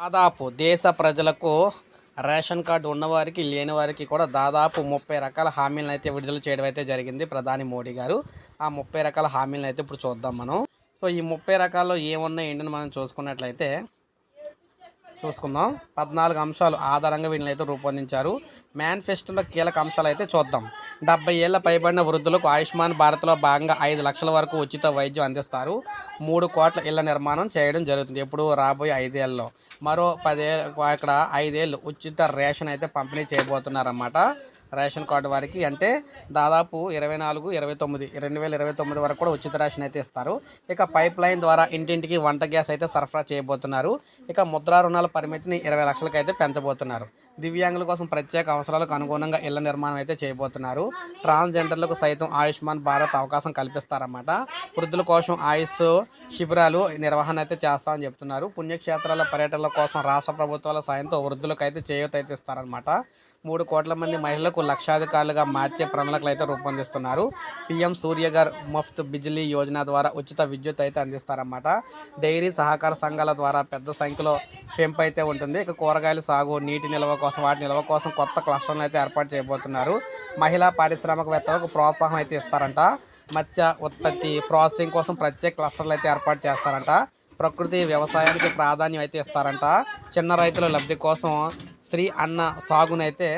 దాదాపు దేశ ప్రజలకు రేషన్ కార్డు ఉన్నవారికి లేని వారికి కూడా దాదాపు ముప్పై రకాల హామీలను అయితే విడుదల చేయడం అయితే జరిగింది ప్రధాని మోడీ గారు. ఆ ముప్పై రకాల హామీలను అయితే ఇప్పుడు చూద్దాం మనం. సో ఈ ముప్పై రకాల్లో ఏమున్నాయి ఏంటని మనం చూసుకున్నట్లయితే చూసుకుందాం. పద్నాలుగు అంశాలు ఆధారంగా వీళ్ళని అయితే రూపొందించారు. మేనిఫెస్టోలో కీలక అంశాలు అయితే చూద్దాం. డెబ్బై ఏళ్ళ పైబడిన వృద్ధులకు ఆయుష్మాన్ భారత్లో భాగంగా ఐదు లక్షల వరకు ఉచిత వైద్యం అందిస్తారు. మూడు కోట్ల ఇళ్ళ నిర్మాణం చేయడం జరుగుతుంది. ఎప్పుడు రాబోయే ఐదేళ్ళలో మరో పదే ఇక్కడ ఐదేళ్ళు ఉచిత రేషన్ అయితే పంపిణీ చేయబోతున్నారన్నమాట. రేషన్ కార్డు వారికి అంటే దాదాపు ఇరవై నాలుగు ఇరవై తొమ్మిది రెండు వేల ఇరవై తొమ్మిది వరకు కూడా ఉచిత రేషన్ అయితే ఇస్తారు. ఇక పైప్ లైన్ ద్వారా ఇంటింటికి వంట గ్యాస్ అయితే సరఫరా చేయబోతున్నారు. ఇక ముద్రా రుణాల పరిమితిని ఇరవై లక్షలకి అయితే పెంచబోతున్నారు. దివ్యాంగుల కోసం ప్రత్యేక అవసరాలకు అనుగుణంగా ఇళ్ళ నిర్మాణం అయితే చేయబోతున్నారు. ట్రాన్స్జెండర్లకు సైతం ఆయుష్మాన్ భారత్ అవకాశం కల్పిస్తారన్నమాట. వృద్ధుల కోసం ఆయుష్ శిబిరాలు నిర్వహణ అయితే చేస్తామని చెప్తున్నారు. పుణ్యక్షేత్రాల పర్యటనల కోసం రాష్ట్ర ప్రభుత్వాల సాయంతో వృద్ధులకు అయితే చేయూత అయితే ఇస్తారనమాట మూడు కోట్ల మంది మహిళలకు లక్షాధికారులుగా మార్చే ప్రణాళికలు అయితే రూపొందిస్తున్నారు. పీఎం సూర్యగర్ ముఫ్త్ బిజిలీ యోజన ద్వారా ఉచిత విద్యుత్ అయితే అందిస్తారన్నమాట. డైరీ సహకార సంఘాల ద్వారా పెద్ద సంఖ్యలో పెంపు అయితే ఉంటుంది. ఇక కూరగాయల సాగు నీటి నిల్వ కోసం వాటి నిల్వ కోసం కొత్త క్లస్టర్లను అయితే ఏర్పాటు చేయబోతున్నారు. మహిళా పారిశ్రామికవేత్తలకు ప్రోత్సాహం అయితే ఇస్తారంట. మత్స్య ఉత్పత్తి ప్రాసెసింగ్ కోసం ప్రత్యేక క్లస్టర్లు అయితే ఏర్పాటు చేస్తారంట. ప్రకృతి వ్యవసాయానికి ప్రాధాన్యం అయితే ఇస్తారంట. చిన్న రైతుల లబ్ధి కోసం శ్రీ అన్న సాగునైతే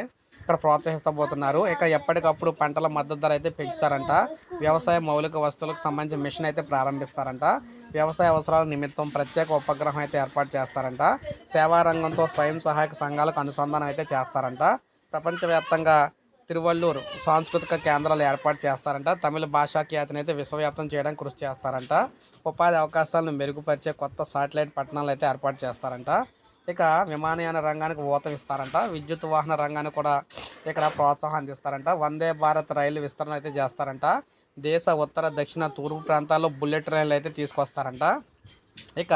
ఇక్కడ ప్రోత్సహిస్తబోతున్నారు. ఇక్కడ ఎప్పటికప్పుడు పంటల మద్దతు ధర అయితే పెంచుతారంట. వ్యవసాయ మౌలిక వస్తువులకు సంబంధించిన మిషన్ అయితే ప్రారంభిస్తారంట. వ్యవసాయ అవసరాల నిమిత్తం ప్రత్యేక ఉపగ్రహం అయితే ఏర్పాటు చేస్తారంట. సేవా రంగంతో స్వయం సహాయక సంఘాలకు అనుసంధానం అయితే చేస్తారంట. ప్రపంచవ్యాప్తంగా తిరువల్లూరు సాంస్కృతిక కేంద్రాలు ఏర్పాటు చేస్తారంట. తమిళ భాషా ఖ్యాతిని అయితే విశ్వవ్యాప్తం చేయడం కృషి చేస్తారంట. ఉపాధి అవకాశాలను మెరుగుపరిచే కొత్త శాటిలైట్ పట్టణాలు అయితే ఏర్పాటు చేస్తారంట. ఇక విమానయాన రంగానికి ఊతం ఇస్తారంట. విద్యుత్ వాహన రంగానికి కూడా ఇక్కడ ప్రోత్సాహం అందిస్తారంట. వందే భారత్ రైలు విస్తరణ అయితే చేస్తారంట. దేశ ఉత్తర దక్షిణ తూర్పు ప్రాంతాల్లో బుల్లెట్ రైళ్ళు అయితే తీసుకొస్తారంట. ఇక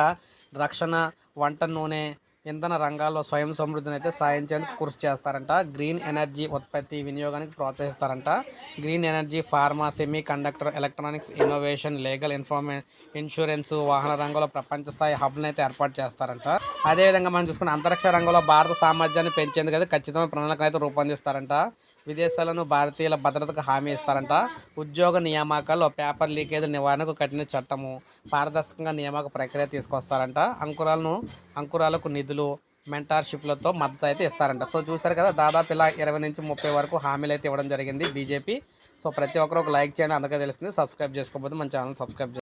రక్షణ వంట నూనె ఇంధన రంగాల్లో స్వయం సమృద్ధిని అయితే సాధించేందుకు కృషి చేస్తారంట. గ్రీన్ ఎనర్జీ ఉత్పత్తి వినియోగానికి ప్రోత్సహిస్తారంట. Green energy pharma semiconductor electronics innovation legal ఇన్ఫార్మే insurance వాహన రంగంలో ప్రపంచ స్థాయి హబ్లను అయితే ఏర్పాటు చేస్తారంట. అదేవిధంగా మనం చూసుకున్న అంతరిక్ష రంగంలో భారత సామర్థ్యాన్ని పెంచేందుకు అయితే ఖచ్చితమైన ప్రణాళికను అయితే రూపొందిస్తారంట. విదేశాలను భారతీయుల భద్రతకు హామీ ఇస్తారంట. ఉద్యోగ నియామకాల్లో పేపర్ లీకేజ్ నివారణకు కఠిన చట్టము పారదర్శకంగా నియామక ప్రక్రియ తీసుకొస్తారంట. అంకురాలను అంకురాలకు నిధులు మెంటార్షిప్లతో మద్దతు అయితే ఇస్తారంట. సో చూసారు కదా దాదాపు ఇలా ఇరవై నుంచి ముప్పై వరకు హామీలు అయితే ఇవ్వడం జరిగింది బీజేపీ. సో ప్రతి ఒక్కరు ఒక లైక్ చేయండి అందుకే తెలిసింది సబ్స్క్రైబ్ చేసుకోకపోతే మన ఛానల్ సబ్స్క్రైబ్